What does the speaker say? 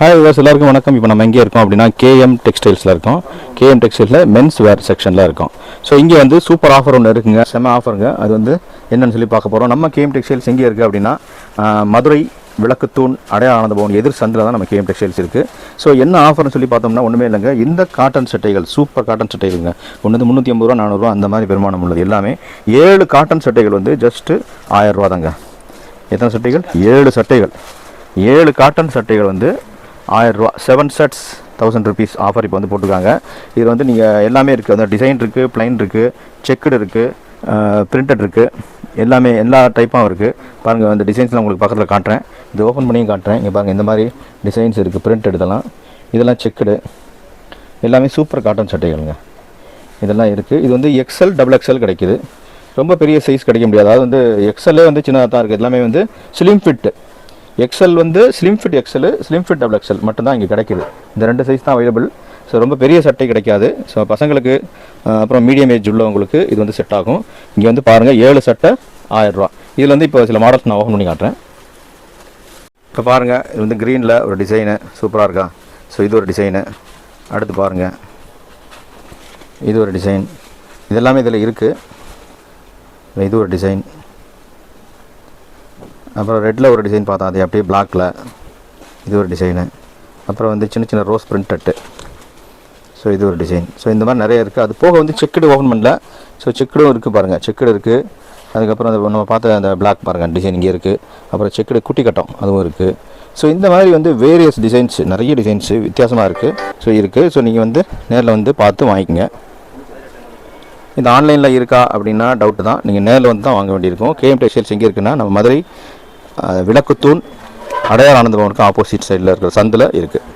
Hi verse எல்லாருக்கும் வணக்கம். இப்போ நம்ம எங்கே இருக்கோம் அப்படின்னா கேஎம் டெக்ஸ்டைல்ஸில் இருக்கோம். கேஎம் டெக்ஸ்டைல்ஸில் மென்ஸ் வேர் செக்ஷனில் இருக்கோம். ஸோ இங்கே வந்து சூப்பர் ஆஃபர் ஒன்று இருக்குங்க. செம ஆஃபருங்க அது வந்து என்னன்னு சொல்லி பார்க்க போகிறோம் நம்ம கேஎம் டெக்ஸ்டைல்ஸ் எங்கே இருக்குது அப்படின்னா மதுரை விளக்குத்தூண் அடையாள ஆனந்த பவன் எதிர் சந்தில் தான் நம்ம கேஎம் டெக்ஸ்டைல்ஸ் இருக்குது ஸோ என்ன ஆஃபர்னு சொல்லி பார்த்தோம்னா ஒன்றுமே இல்லைங்க. இந்த காட்டன் சட்டைகள் சூப்பர் காட்டன் சட்டைகள்ங்க. ஒன்று வந்து முந்நூற்றி ஐம்பது ரூபா நானூறுரூவா அந்த மாதிரி பெருமானம் உள்ளது எல்லாமே. ஏழு காட்டன் சட்டைகள் வந்து ஜஸ்ட்டு ஆயிரம் ரூபா தாங்க. எத்தனை சட்டைகள்? ஏழு சட்டைகள். ஏழு காட்டன் சட்டைகள் வந்து ஆயிரரூவா ரூபா seven sets thousand rupees offer இப்போ வந்து போட்டிருக்காங்க. இது வந்து நீங்கள் எல்லாமே இருக்குது அந்த டிசைன் இருக்குது ப்ளைன் இருக்குது செக்குடு இருக்குது பிரிண்டட் இருக்குது எல்லாமே எல்லா டைப்பாகவும் இருக்குது பாருங்கள் அந்த டிசைன்ஸ்லாம் உங்களுக்கு பக்கத்தில் காட்டுறேன். இது ஓப்பன் பண்ணியும் காட்டுறேன். இங்கே பாருங்கள் இந்த மாதிரி டிசைன்ஸ் இருக்குது பிரிண்டட் இதெல்லாம். இதெல்லாம் செக்குடு எல்லாமே சூப்பர் காட்டன் சட்டைகளுங்க. இதெல்லாம் இருக்குது இது வந்து எக்ஸல் டபுள் எக்ஸல் கிடைக்குது. ரொம்ப பெரிய சைஸ் கிடைக்க முடியாது. அதாவது வந்து எக்ஸ்எல்லே வந்து சின்னதாக தான் இருக்குது எல்லாமே வந்து ஸ்லிம் ஃபிட்டு எக்ஸல் வந்து slim fit XL slim fit double XL மட்டும்தான் இங்கே கிடைக்குது. இந்த ரெண்டு சைஸ் தான் அவைலபிள் ஸோ ரொம்ப பெரிய சட்டை கிடைக்காது. ஸோ பசங்களுக்கு அப்புறம் மீடியம் ஏஜ் உள்ளவங்களுக்கு இது வந்து செட் ஆகும். இங்கே வந்து பாருங்கள் ஏழு சட்டை ஆயிரரூவா இதில் வந்து இப்போ சில மாடல்ஸ் நான் ஓப்பன் பண்ணி காட்டுறேன். இப்போ பாருங்கள் இது வந்து க்ரீனில் ஒரு டிசைனு சூப்பராக இருக்கா? ஸோ இது ஒரு டிசைனு அடுத்து பாருங்கள் இது ஒரு டிசைன் இதெல்லாமே இதில் இருக்குது இது ஒரு டிசைன் அப்புறம் ரெட்டில் ஒரு டிசைன் பார்த்தோம் அது அப்படியே பிளாக்கில் இது ஒரு டிசைனு அப்புறம் வந்து சின்ன சின்ன ரோஸ் பிரிண்டட்டு ஸோ இது ஒரு டிசைன் ஸோ இந்த மாதிரி நிறைய இருக்குது அது போக வந்து செக்குடு ஓப்பன் பண்ணல ஸோ செக்குடும் இருக்குது பாருங்கள் செக்குடு இருக்குது அதுக்கப்புறம் அந்த நம்ம பார்த்த அந்த பிளாக் பாருங்கள் டிசைன் இங்கே இருக்குது அப்புறம் செக்குடு குட்டி கட்டம் அதுவும் இருக்குது ஸோ இந்த மாதிரி வந்து வேரியஸ் டிசைன்ஸ் நிறைய டிசைன்ஸு வித்தியாசமாக இருக்குது ஸோ இருக்குது ஸோ நீங்கள் வந்து நேரில் வந்து பார்த்து வாங்கிக்கோங்க. இந்த ஆன்லைனில் இருக்கா அப்படின்னா டவுட்டு தான். நீங்கள் நேரில் வந்து தான் வாங்க வேண்டியிருக்கும். கேஎம் டெக்ஸ்டைல்ஸ் எங்கே இருக்குன்னா நம்ம மதுரை விளக்குத்தூண் அடையார் ஆனந்த பவனுக்கு ஆப்போசிட் சைடில் இருக்கிற சந்தில் இருக்குது